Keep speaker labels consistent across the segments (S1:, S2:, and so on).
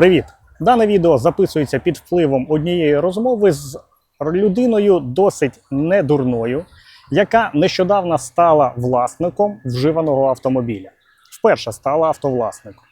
S1: Привіт! Дане відео записується під впливом однієї розмови з людиною досить недурною, яка нещодавно стала власником вживаного автомобіля. Вперше стала автовласником.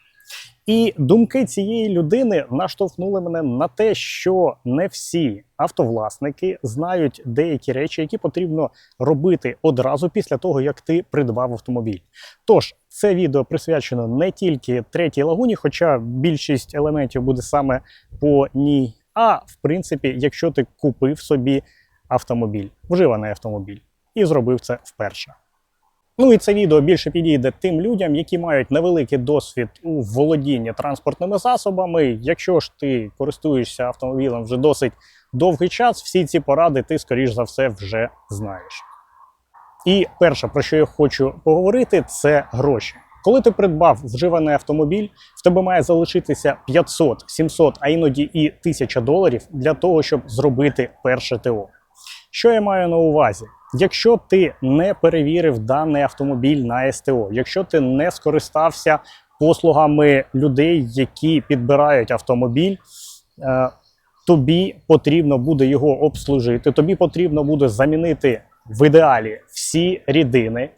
S1: І думки цієї людини наштовхнули мене на те, що не всі автовласники знають деякі речі, які потрібно робити одразу після того, як ти придбав автомобіль. Тож це відео присвячено не тільки третій лагуні, хоча більшість елементів буде саме по ній. А в принципі, якщо ти купив собі автомобіль, вживаний автомобіль, і зробив це вперше. Ну і це відео більше підійде тим людям, які мають невеликий досвід у володінні транспортними засобами. Якщо ж ти користуєшся автомобілем вже досить довгий час, всі ці поради ти, скоріш за все, вже знаєш. І перше, про що я хочу поговорити, це гроші. Коли ти придбав вживаний автомобіль, в тебе має залишитися 500, 700, а іноді і 1000 доларів для того, щоб зробити перше ТО. Що я маю на увазі? Якщо ти не перевірив даний автомобіль на СТО, якщо ти не скористався послугами людей, які підбирають автомобіль, е, тобі потрібно буде його обслужити, тобі потрібно буде замінити в ідеалі всі рідини,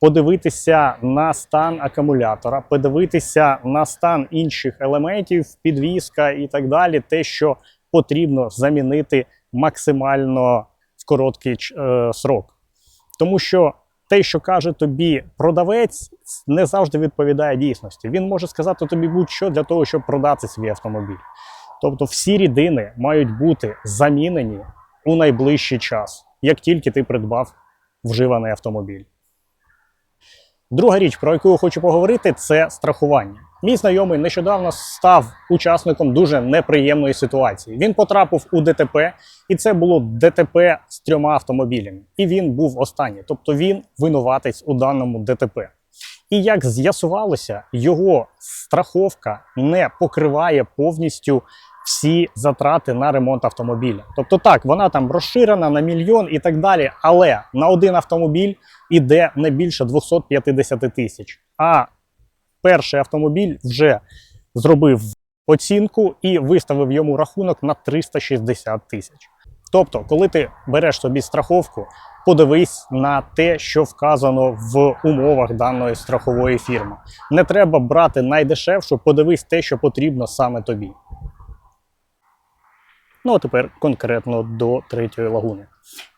S1: подивитися на стан акумулятора, подивитися на стан інших елементів, підвізка і так далі, те, що потрібно замінити максимально короткий е, срок. Тому що те, що каже тобі продавець, не завжди відповідає дійсності. Він може сказати тобі будь-що для того, щоб продати свій автомобіль. Тобто всі рідини мають бути замінені у найближчий час, як тільки ти придбав вживаний автомобіль. Друга річ, про яку я хочу поговорити, це страхування. Мій знайомий нещодавно став учасником дуже неприємної ситуації. Він потрапив у ДТП, і це було ДТП з трьома автомобілями. І він був останній, тобто він винуватець у даному ДТП. І як з'ясувалося, його страховка не покриває повністю всі затрати на ремонт автомобіля. Тобто, так, вона там розширена на мільйон і так далі, але на один автомобіль іде не більше 250 тисяч. А перший автомобіль вже зробив оцінку і виставив йому рахунок на 360 тисяч. Тобто, коли ти береш собі страховку, подивись на те, що вказано в умовах даної страхової фірми. Не треба брати найдешевшу, подивись те, що потрібно саме тобі. Ну а тепер конкретно до третьої лагуни.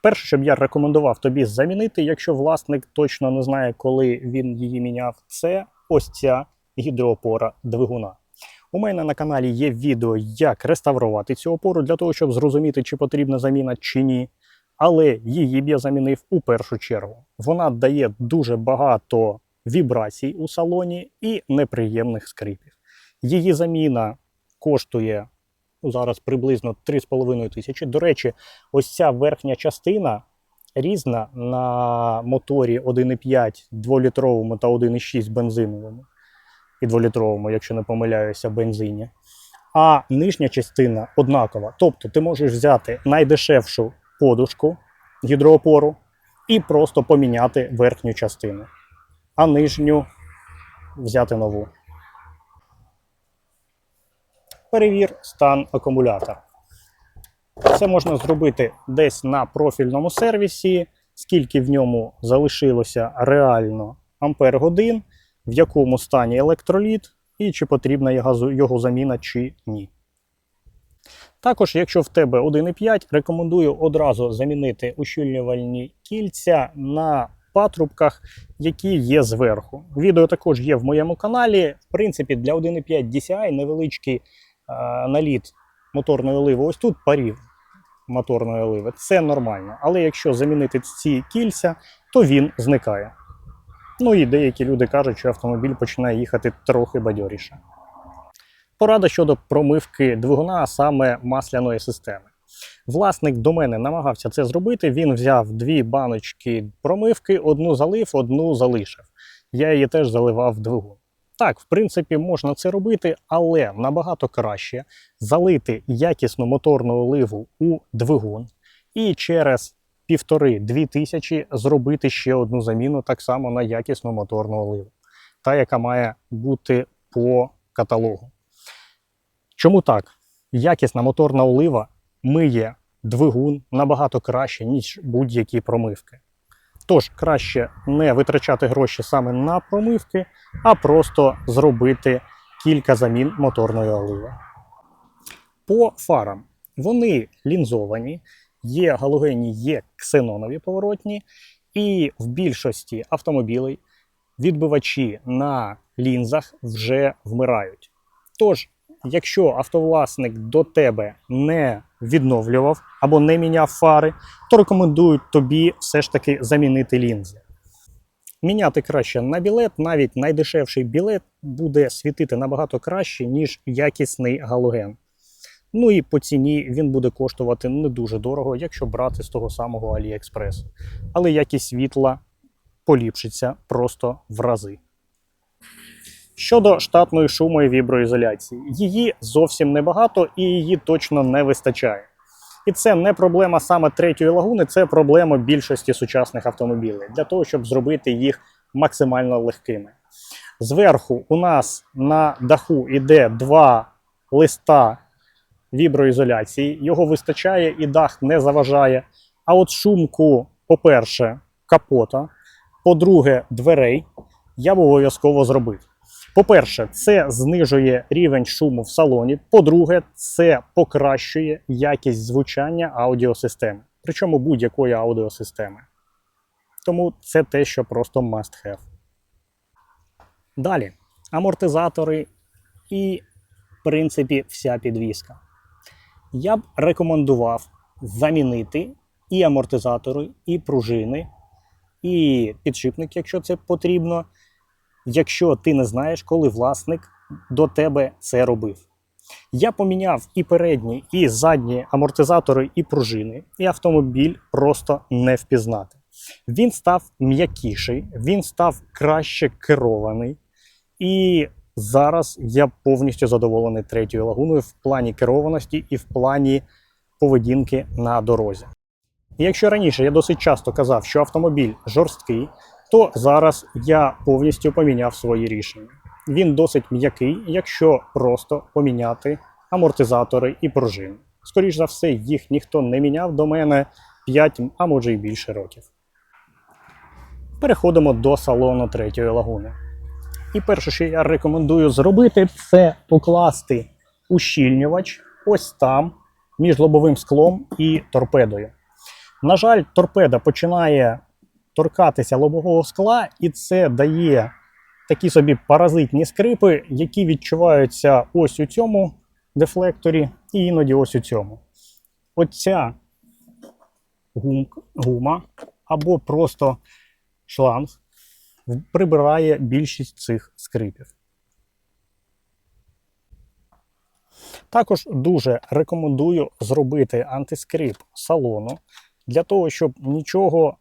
S1: Перше, що б я рекомендував тобі замінити, якщо власник точно не знає, коли він її міняв, це ось ця гідроопора двигуна. У мене на каналі є відео, як реставрувати цю опору для того, щоб зрозуміти, чи потрібна заміна чи ні. Але її б я замінив у першу чергу. Вона дає дуже багато вібрацій у салоні і неприємних скрипів. Її заміна коштує зараз приблизно 3,5 тисячі. До речі, ось ця верхня частина різна на моторі 1,5 2-літровому та 1,6 бензиновому і 2-літровому, якщо не помиляюся, бензині. А нижня частина однакова. Тобто ти можеш взяти найдешевшу подушку гідроопору і просто поміняти верхню частину, а нижню взяти нову. Перевір стан акумулятора. Це можна зробити десь на профільному сервісі, скільки в ньому залишилося реально ампер годин, в якому стані електроліт і чи потрібна його заміна чи ні. Також, якщо в тебе 1,5, рекомендую одразу замінити ущільнювальні кільця на патрубках, які є зверху. Відео також є в моєму каналі. В принципі, для 1,5 DCI невеличкий наліт моторної оливи. Ось тут парів моторної оливи. Це нормально. Але якщо замінити ці кільця, то він зникає. Ну і деякі люди кажуть, що автомобіль починає їхати трохи бадьоріше. Порада щодо промивки двигуна, а саме масляної системи. Власник до мене намагався це зробити. Він взяв дві баночки промивки, одну залив, одну залишив. Я її теж заливав двигун. Так, в принципі, можна це робити, але набагато краще залити якісну моторну оливу у двигун і через півтори-дві тисячі зробити ще одну заміну так само на якісну моторну оливу, та яка має бути по каталогу. Чому так? Якісна моторна олива миє двигун набагато краще, ніж будь-які промивки. Тож краще не витрачати гроші саме на промивки, а просто зробити кілька замін моторної оливи. По фарам вони лінзовані, є галогенні, є ксенонові поворотні, і в більшості автомобілей відбивачі на лінзах вже вмирають. Тож, якщо автовласник до тебе не відновлював або не міняв фари, то рекомендують тобі все ж таки замінити лінзи. Міняти краще на білет, навіть найдешевший білет буде світити набагато краще, ніж якісний галоген. Ну і по ціні він буде коштувати не дуже дорого, якщо брати з того самого AliExpress. Але якість світла поліпшиться просто в рази. Щодо штатної шуму і віброізоляції, її зовсім небагато і її точно не вистачає. І це не проблема саме третьої лагуни, це проблема більшості сучасних автомобілів для того, щоб зробити їх максимально легкими. Зверху у нас на даху йде два листа віброізоляції, його вистачає і дах не заважає. А от шумку, по-перше, капота, по-друге, дверей я б обов'язково зробив. По-перше, це знижує рівень шуму в салоні. По-друге, це покращує якість звучання аудіосистеми, причому будь-якої аудіосистеми. Тому це те, що просто must have. Далі, амортизатори і, в принципі, вся підвіска. Я б рекомендував замінити і амортизатори, і пружини, і підшипник, якщо це потрібно якщо ти не знаєш, коли власник до тебе це робив. Я поміняв і передні, і задні амортизатори, і пружини, і автомобіль просто не впізнати. Він став м'якіший, він став краще керований. І зараз я повністю задоволений третьою лагуною в плані керованості і в плані поведінки на дорозі. І якщо раніше я досить часто казав, що автомобіль жорсткий, то зараз я повністю поміняв свої рішення. Він досить м'який, якщо просто поміняти амортизатори і пружини. Скоріше за все, їх ніхто не міняв до мене 5, а може й більше років. Переходимо до салону третьої лагуни. І перше, що я рекомендую зробити, це покласти ущільнювач ось там, між лобовим склом і торпедою. На жаль, торпеда починає торкатися лобового скла, і це дає такі собі паразитні скрипи, які відчуваються ось у цьому дефлекторі і іноді ось у цьому. Оця гума або просто шланг прибирає більшість цих скрипів. Також дуже рекомендую зробити антискрип салону для того, щоб нічого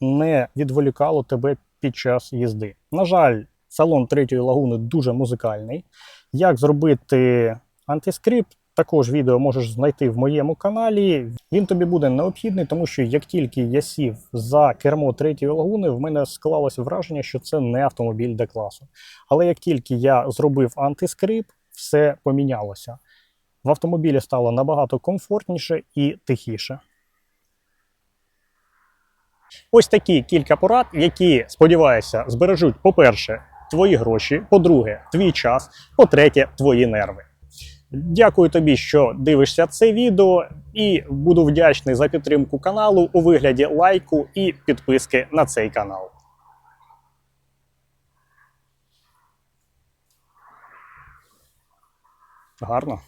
S1: не відволікало тебе під час їзди. На жаль, салон третьої лагуни дуже музикальний. Як зробити антискрипт? Також відео можеш знайти в моєму каналі. Він тобі буде необхідний, тому що як тільки я сів за кермо третьої лагуни, в мене склалося враження, що це не автомобіль Д-класу. Але як тільки я зробив антискрип, все помінялося. В автомобілі стало набагато комфортніше і тихіше. Ось такі кілька порад, які, сподіваюся, збережуть, по-перше, твої гроші, по-друге, твій час, по-третє, твої нерви. Дякую тобі, що дивишся це відео, і буду вдячний за підтримку каналу у вигляді лайку і підписки на цей канал. Гарно.